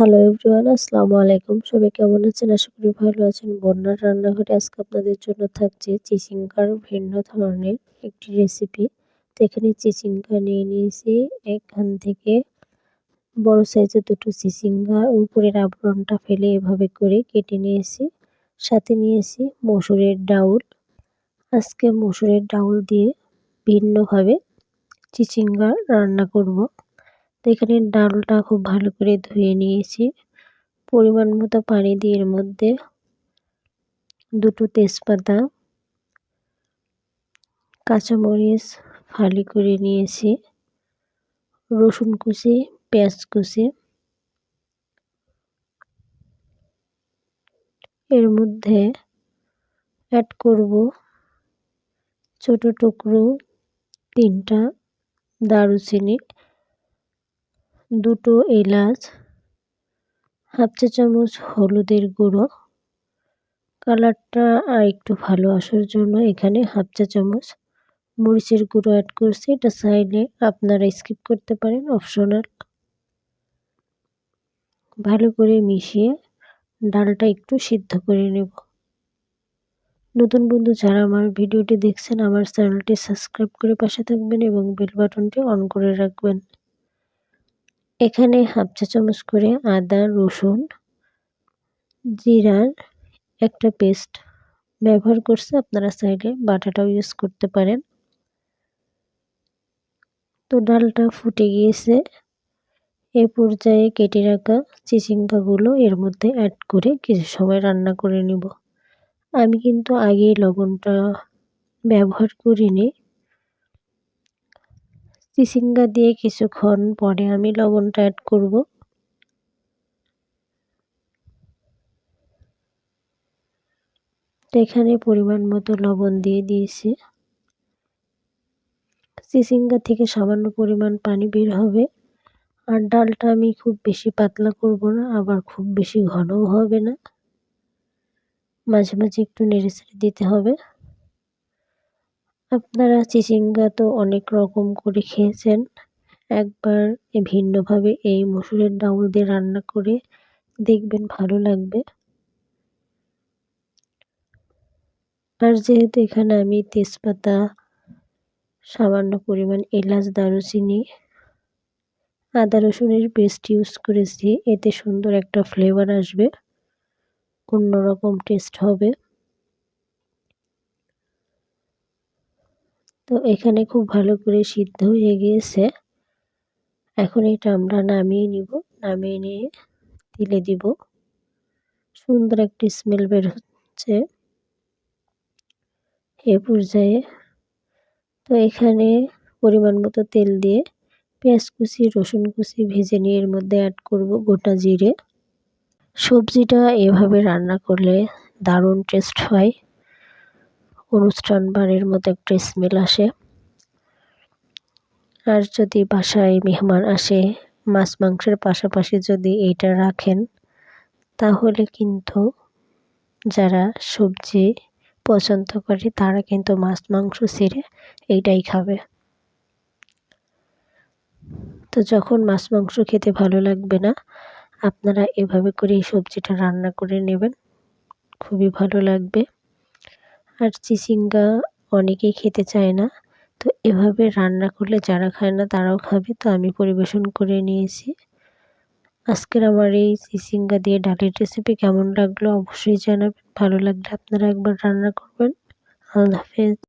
Hello everyone আসসালামু আলাইকুম সবাই কেমন আছেন? আশা করি ভালো আছেন। বন্যার রান্নাঘরে আজকে আপনাদের জন্য থাকছে চিচিঙ্গার ভিন্ন ধরনের একটি রেসিপি তো এখানে চিচিঙ্গা নিয়ে নিয়েছি। এখান থেকে বড় সাইজের দুটো চিচিঙ্গা, উপরের আবরণটা ফেলে এভাবে করে কেটে নিয়েছি। সাথে নিয়েছি মসুরের ডাউল। আজকে মসুরের ডাউল দিয়ে ভিন্নভাবে চিচিঙ্গা রান্না করব। তো এখানে ডালটা খুব ভালো করে ধুয়ে নিয়েছি। পরিমাণ মতো পানি দিয়ে এর মধ্যে দুটো তেজপাতা, কাঁচামরিচ ফালি করে নিয়েছি, রসুন কুচি, পেঁয়াজ কুচি। এর মধ্যে অ্যাড করব ছোট টুকরো তিনটা দারুচিনি। দুটো এলাচ, হাফ চা চামচ হলুদের গুঁড়ো। কালারটা আর একটু ভালো আসার জন্য এখানে হাফ চা চামচ মরিচের গুঁড়ো অ্যাড করছি। এটা সাইডে আপনারা স্কিপ করতে পারেন অপশনাল ভালো করে মিশিয়ে ডালটা একটু সিদ্ধ করে নেব। নতুন বন্ধু যারা আমার ভিডিওটি দেখছেন, আমার চ্যানেলটি সাবস্ক্রাইব করে পাশে থাকবেন এবং বেল বাটনটি অন করে রাখবেন। এখানে হাফ চা চামচ করে আদা, রসুন, জিরার একটা পেস্ট ব্যবহার করছে। আপনারা চাইলে বাটাটাও ইউজ করতে পারেন। তো ডালটা ফুটে গিয়েছে। এ পর্যায়ে কেটে রাখা চিচিঙ্গাগুলো এর মধ্যে অ্যাড করে কিছু সময় রান্না করে নিব। আমি কিন্তু আগেই লবণটা ব্যবহার করিনি। চিচিঙ্গা দিয়ে কিছুক্ষণ পরে আমি লবণটা অ্যাড করব। এখানে পরিমাণ মতো লবণ দিয়ে দিয়েছি। চিচিঙ্গা থেকে সামান্য পরিমাণ পানি বের হবে। আর ডালটা আমি খুব বেশি পাতলা করব না, আবার খুব বেশি ঘনও হবে না। মাঝে মাঝে একটু নেড়ে দিতে হবে। আপনারা চিচিঙ্গা তো অনেক রকম করে খেয়েছেন। একবার ভিন্নভাবে এই মসুরের ডাউল দিয়ে রান্না করে দেখবেন ভালো লাগবে। আর যেহেতু এখানে আমি তেজপাতা, সামান্য পরিমাণ এলাচ, দারুচিনি, আদা রসুনের পেস্ট ইউজ করেছি, এতে সুন্দর একটা ফ্লেভার আসবে, অন্যরকম টেস্ট হবে। তো এখানে খুব ভালো করে সিদ্ধ হয়ে গিয়েছে। এখন এটা আমরা নামিয়ে নিব। নামিয়ে নিয়ে তেলে দিব। সুন্দর একটি স্মেল বের হচ্ছে এ পর্যায়ে। তো এখানে পরিমাণ মতো তেল দিয়ে পেঁয়াজ কুচি, রসুন কুচি ভেজে নিয়ে এর মধ্যে অ্যাড করব গোটা জিরে। সবজিটা এভাবে রান্না করলে দারুণ টেস্ট হয়। অনুষ্ঠান বাড়ির মতো একটা স্মেল আসে। আর যদি বাসায় মেহমান আসে, মাছ মাংসের পাশাপাশি যদি এইটা রাখেন, তাহলে কিন্তু যারা সবজি পছন্দ করে, তারা কিন্তু মাছ মাংস ছেড়ে এইটাই খাবে। তো যখন মাছ মাংস খেতে ভালো লাগবে না, আপনারা এভাবে করে এই সবজিটা রান্না করে নেবেন। খুবই ভালো লাগবে। আর চিচিঙ্গা অনেকেই খেতে চায় না। তো এভাবে রান্না করলে যারা খায় না তারাও খাবে। তো আমি পরিবেশন করে নিয়েছি। আজকের আমার এই চিচিঙ্গা দিয়ে ডালের রেসিপি কেমন লাগল অবশ্যই জানাবেন। ভালো লাগলে আপনারা একবার রান্না করবেন। আল্লাহ হাফেজ।